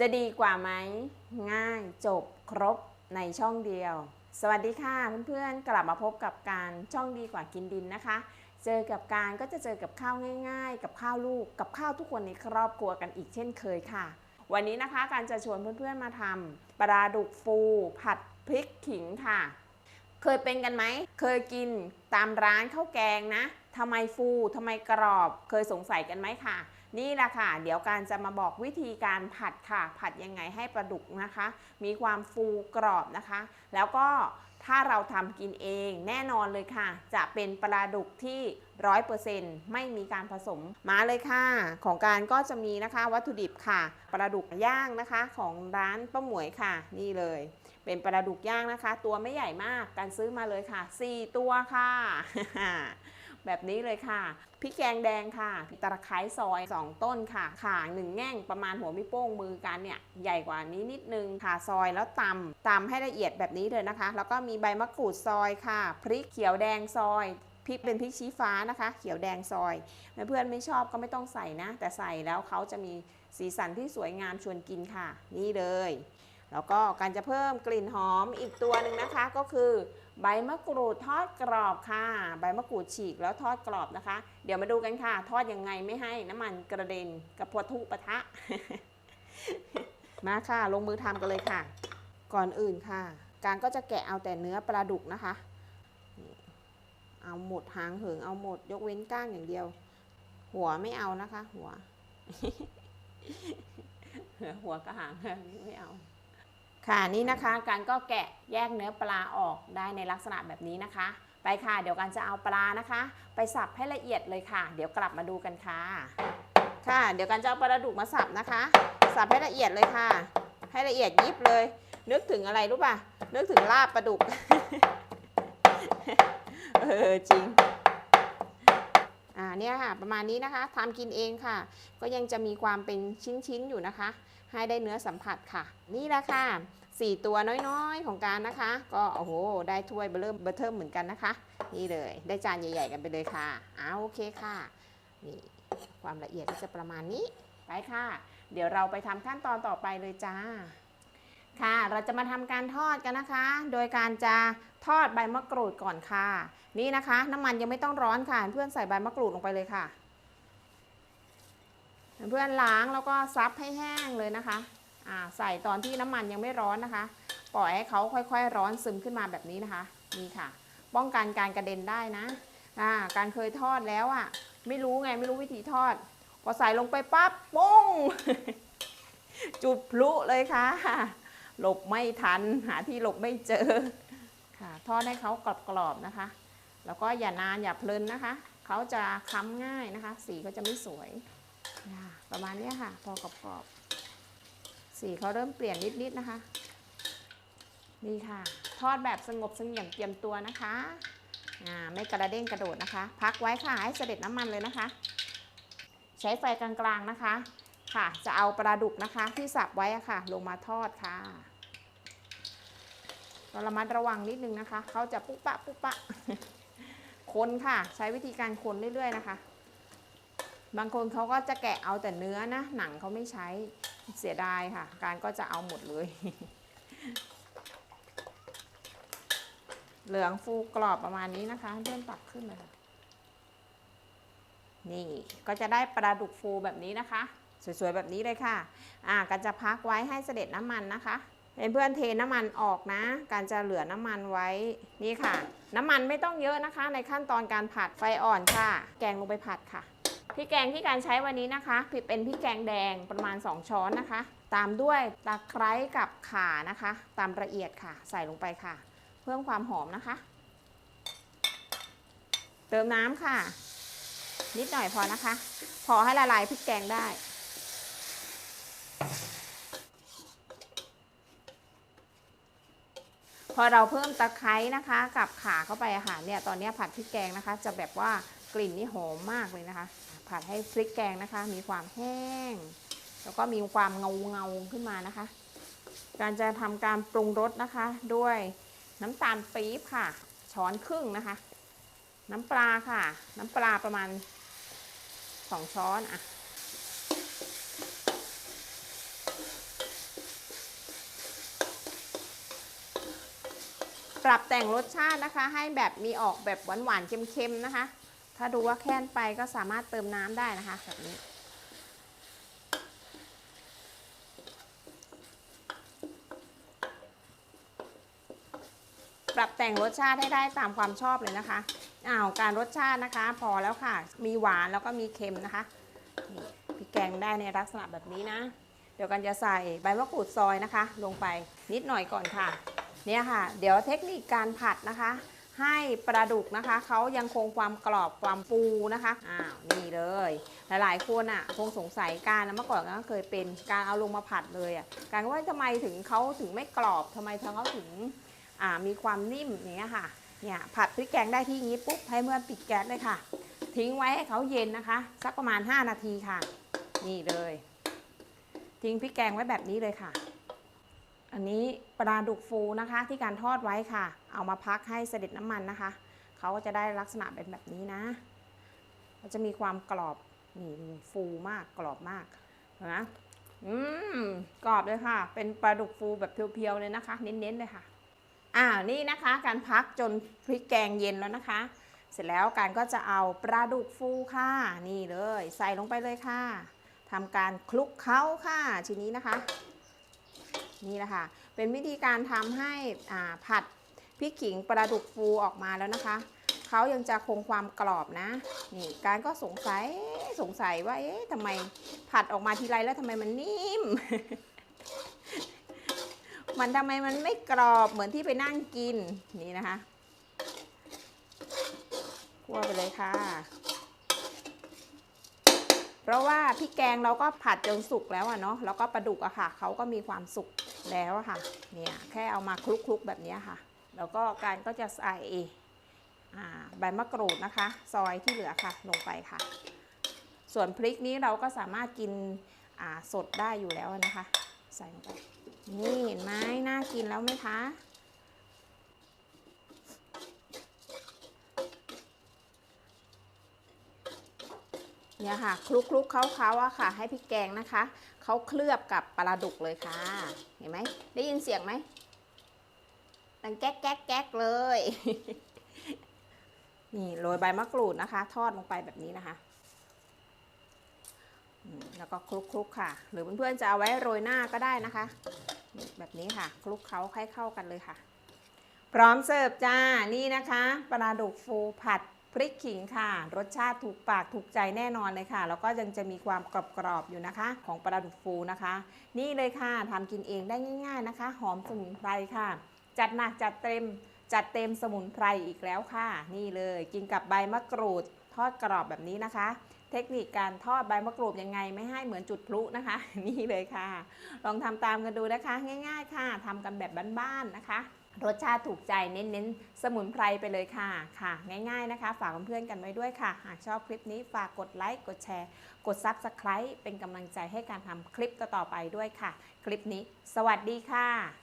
จะดีกว่าไหม ง่ายจบครบในช่องเดียว สวัสดีค่ะเพื่อนๆ กลับมาพบกับการช่องดีกว่ากินดินนะคะ เจอกับการก็จะเจอกับข้าวง่าย ๆ กับข้าวลูก กับข้าวทุกคนในครอบครัวกันอีกเช่นเคยค่ะ วันนี้นะคะการจะชวนเพื่อนๆมาทำปลาดุกฟู ผัดพริกขิงค่ะ เคยเป็นกันไหม เคยกินตามร้านข้าวแกงนะทำไมฟูทำไมกรอบ เคยสงสัยกันไหมค่ะ นี่แหละค่ะ เดี๋ยวการจะมาบอกวิธีการผัดค่ะ ผัดยังไงให้ปลาดุกนะคะ มีความฟูกรอบนะคะ แล้วก็ถ้าเราทำกินเองแน่นอนเลยค่ะ จะเป็นปลาดุกที่ร้อยเปอร์เซ็นต์ไม่มีการผสมมาเลยค่ะ ของการก็จะมีนะคะ วัตถุดิบค่ะปลาดุกย่างนะคะ ของร้านป้าหมวยค่ะ นี่เลย เป็นปลาดุกย่างนะคะ ตัวไม่ใหญ่มากการซื้อมาเลยค่ะ 4 ตัวค่ะ แบบนี้เลยค่ะพริกแกงแดงค่ะตะไคร้ซอย 2 ต้นค่ะข่าหนึ่งแง่งประมาณหัวมิโป้งมือกันเนี่ยใหญ่กว่านี้นิดนึงค่ะซอยแล้วตำตำให้ละเอียดแบบนี้เลยนะคะ แล้วก็มีใบมะกรูดซอยค่ะ พริกเขียวแดงซอยพริกเป็นพริกชี้ฟ้านะคะ เขียวแดงซอยเพื่อนๆไม่ชอบก็ไม่ต้องใส่นะ แต่ใส่แล้วเขาจะมีสีสันที่สวยงามชวนกินค่ะ นี่เลย แล้วก็การจะเพิ่มกลิ่นหอมอีกตัวหนึ่งนะคะ ก็คือใบมะกรูดทอดกรอบค่ะ ใบมะกรูดฉีกแล้วทอดกรอบนะคะ เดี๋ยวมาดูกันค่ะ ทอดยังไงไม่ให้น้ำมันกระเด็นกระพวทุปะทะ มาค่ะ ลงมือทำกันเลยค่ะ ก่อนอื่นค่ะ การก็จะแกะเอาแต่เนื้อปลาดุกนะคะ เอาหมดหางเหิงเอาหมด ยกเว้นก้างอย่างเดียว หัวไม่เอานะคะ หัว หัวกระหางไม่เอา ค่ะนี่นะคะการก็แกะแยกเนื้อปลาออกได้ในลักษณะแบบนี้นะคะ ไปค่ะเดี๋ยวการจะเอาปลานะคะ ไปสับให้ละเอียดเลยค่ะ เดี๋ยวกลับมาดูกันค่ะ ค่ะเดี๋ยวการจะเอาปลาดุกมาสับนะคะ สับให้ละเอียดเลยค่ะ ให้ละเอียดยิบเลย นึกถึงอะไรรู้ป่ะนึกถึงลาบปลาดุก เออจริง เนี่ยค่ะ ประมาณนี้นะคะทำกินเองค่ะ ก็ยังจะมีความเป็นชิ้นๆอยู่นะคะ ให้ได้เนื้อสัมผัสค่ะ นี่แหละค่ะสี่ตัวน้อยๆของการนะคะ ก็โอ้โห ได้ถ้วยเบอร์เริ่มเบอร์เทิมเหมือนกันนะคะ นี่เลย ได้จานใหญ่ ๆ กันไปเลยค่ะอ้าโอเคค่ะ นี่ความละเอียดก็จะประมาณนี้ ไปค่ะ เดี๋ยวเราไปทำขั้นตอนต่อไปเลยจ้า ค่ะ เราจะมาทำการทอดกันนะคะ โดยการจะทอดใบมะกรูดก่อนค่ะ นี่นะคะ น้ำมันยังไม่ต้องร้อนค่ะ เพื่อนใส่ใบมะกรูดลงไปเลยค่ะ เพื่อนล้างแล้วก็ซับให้แห้งเลยนะคะอ่าใส่ตอนที่น้ำมันยังไม่ร้อนนะคะ ปล่อยให้เขาค่อยๆ ร้อนซึมขึ้นมาแบบนี้นะคะ นี่ค่ะ ป้องกันการกระเด็นได้นะอ่าการเคยทอดแล้วอะ ไม่รู้ไงไม่รู้วิธีทอด พอใส่ลงไปปั๊บปุ้งจุดพลุเลยค่ะ หลบไม่ทัน หาที่หลบไม่เจอค่ะทอดให้เขากรอบๆนะคะ แล้วก็อย่านานอย่าเพลินนะคะ เขาจะค้ำง่ายนะคะ สีก็จะไม่สวยประมาณนี้ค่ะพอกรอบๆสีเขาเริ่มเปลี่ยนนิดๆนะคะนี่ค่ะ ทอดแบบสงบสงี่ยมเตรียมตัวนะคะไม่กระเด้งกระโดดนะคะ พักไว้ค่ะให้เสด็จน้ำมันเลยนะคะ ใช้ไฟกลางๆนะคะ ค่ะ จะเอาปลาดุกนะคะที่สับไว้อะค่ะ ลงมาทอดค่ะ ก็ระมัดระวังนิดนึงนะคะ เขาจะปุ๊บปะปุ๊บปะ คนค่ะ ใช้วิธีการคนเรื่อยๆนะคะ บางคนเขาก็จะแกะเอาแต่เนื้อนะ หนังเขาไม่ใช้ เสียดายค่ะ การก็จะเอาหมดเลย เหลืองฟูกรอบประมาณนี้นะคะ เพื่อนตักขึ้นเลยนี่ก็จะได้ปลาดุกฟูแบบนี้นะคะ สวยๆแบบนี้เลยค่ะ อ่าการจะพักไว้ให้เสด็จน้ำมันนะคะ เพื่อนเทน้ำมันออกนะ การจะเหลือน้ำมันไว้นี่ค่ะ น้ำมันไม่ต้องเยอะนะคะ ในขั้นตอนการผัดไฟอ่อนค่ะ แกงลงไปผัดค่ะพริกแกงที่การใช้วันนี้นะคะเป็นพริกแกงแดงประมาณ 2 ช้อนนะคะ ตามด้วยตะไคร้กับข่านะคะ ตามละเอียดค่ะ ใส่ลงไปค่ะ เพิ่มความหอมนะคะ เติมน้ำค่ะ นิดหน่อยพอนะคะ พอให้ละลายพริกแกงได้ อเราเพิ่มตะไคร้นะคะ กับขาเข้าไปอะค่ะเนี่ยตอนนี้ผัดพริกแกงนะคะ จะแบบว่ากลิ่นนี่หอมมากเลยนะคะ ผัดให้พริกแกงนะคะ มีความแห้ง แล้วก็มีความเงาเงาขึ้นมานะคะ การจะทำการปรุงรสนะคะ ด้วยน้ำตาลปี๊บค่ะ ช้อนครึ่งนะคะ น้ำปลาค่ะ น้ำปลาประมาณ 2 ช้อนอะ ปรับแต่งรสชาตินะคะ ให้แบบมีออกแบบหวานๆเค็มๆนะคะ ถ้าดูว่าแค้นไปก็สามารถเติมน้ำได้นะคะแบบนี้ ปรับแต่งรสชาติให้ได้ตามความชอบเลยนะคะอ้าวการรสชาตินะคะ พอแล้วค่ะ มีหวานแล้วก็มีเค็มนะคะนี่พริกแกงได้ในลักษณะแบบนี้นะ เดี๋ยวกันจะใส่ใบมะกรูดซอยนะคะ ลงไปนิดหน่อยก่อนค่ะ เนี่ยค่ะ เดี๋ยวเทคนิคการผัดนะคะ ให้ปลาดุกนะคะเขายังคงความกรอบความฟูนะคะอ้าวนี่เลย หลายๆคนอะคงสงสัยการนะเมื่อก่อนก็เคยเป็นการเอาลงมาผัดเลยอะการว่าทำไมถึงเขาถึงไม่กรอบทำไมทางเขาถึงอ่ามีความนิ่มอย่างเงี้ยค่ะเนี่ยผัดพริกแกงได้ที่งี้ปุ๊บให้เมื่อปิดแก๊สเลยค่ะ ทิ้งไว้ให้เขาเย็นนะคะ สักประมาณ 5 นาทีค่ะ นี่เลย ทิ้งพริกแกงไว้แบบนี้เลยค่ะ อันนี้ปลาดุกฟูนะคะ ที่การทอดไว้ค่ะ เอามาพักให้เสด็จน้ำมันนะคะ เขาก็จะได้ลักษณะเป็นแบบนี้นะก็จะมีความกรอบนี่ฟูมากกรอบมากนะอืมกรอบเลยค่ะ เป็นปลาดุกฟูแบบเพียวๆเลยนะคะ เน้นๆเลยค่ะอ่านี่นะคะ การพักจนพริกแกงเย็นแล้วนะคะ เสร็จแล้วการก็จะเอาปลาดุกฟูค่ะ นี่เลย ใส่ลงไปเลยค่ะทำการคลุกเคล้าค่ะทีนี้นะคะ นี่แหละค่ะ เป็นวิธีการทำให้ผัดพริกขิงปลาดุกฟูออกมาแล้วนะคะเขายังจะคงความกรอบนะ นี่การก็สงสัยสงสัยว่าเอ๊ะทำไมผัดออกมาทีไรแล้วทำไมมันนิ่ม มันทำไมมันไม่กรอบเหมือนที่ไปนั่งกินนี่นะคะคั่วไปเลยค่ะ เพราะว่าพริกแกงเราก็ผัดจนสุกแล้วอะเนาะแล้วก็ปลาดุกอะค่ะเขาก็มีความสุก แล้วค่ะเนี่ยแค่เอามาคลุกๆแบบนี้ค่ะ แล้วก็การก็จะใส่ใบมะกรูดนะคะ ซอยที่เหลือค่ะลงไปค่ะ ส่วนพริกนี้เราก็สามารถกินสดได้อยู่แล้วนะคะ ใส่ลงไปนี่เห็นไหมน่ากินแล้วไหมคะ เนี่ยค่ะคลุกคลุกเขาเขาอะค่ะ ให้พริกแกงนะคะเขาเคลือบกับปลาดุกเลยค่ะ เห็นไหมได้ยินเสียงไหมดังแก๊กแก๊กแก๊กเลยนี่โรยใบมะกรูดนะคะ ทอดลงไปแบบนี้นะคะแล้วก็คลุกคลุกค่ะ หรือเพื่อนๆจะเอาไว้โรยหน้าก็ได้นะคะ แบบนี้ค่ะ คลุกเคล้าให้เข้ากันเลยค่ะ พร้อมเสิร์ฟจ้านี่นะคะปลาดุกฟูผัด พริกขิงค่ะ รสชาติถูกปากถูกใจแน่นอนเลยค่ะ แล้วก็ยังจะมีความกรอบๆอยู่นะคะ ของปลาดุกฟูนะคะ นี่เลยค่ะทำกินเองได้ง่าย ๆนะคะ หอมสมุนไพรค่ะ จัดหนักจัดเต็มจัดเต็มสมุนไพรอีกแล้วค่ะ นี่เลยกินกับใบมะกรูดทอดกรอบแบบนี้นะคะ เทคนิคการทอดใบมะกรูดยังไงไม่ให้เหมือนจุดพลุนะคะ นี่เลยค่ะ ลองทำตามกันดูนะคะ ง่าย ๆ ค่ะทำกันแบบบ้านๆนะคะ รสชาติถูกใจเน้นๆ สมุนไพรไปเลยค่ะค่ะ ง่ายๆนะคะ ฝากเพื่อนๆกันไว้ด้วยค่ะ หากชอบคลิปนี้ฝากกดไลค์กดแชร์ กด Subscribe เป็นกำลังใจให้การทำคลิปต่อๆไปด้วยค่ะ คลิปนี้ สวัสดีค่ะ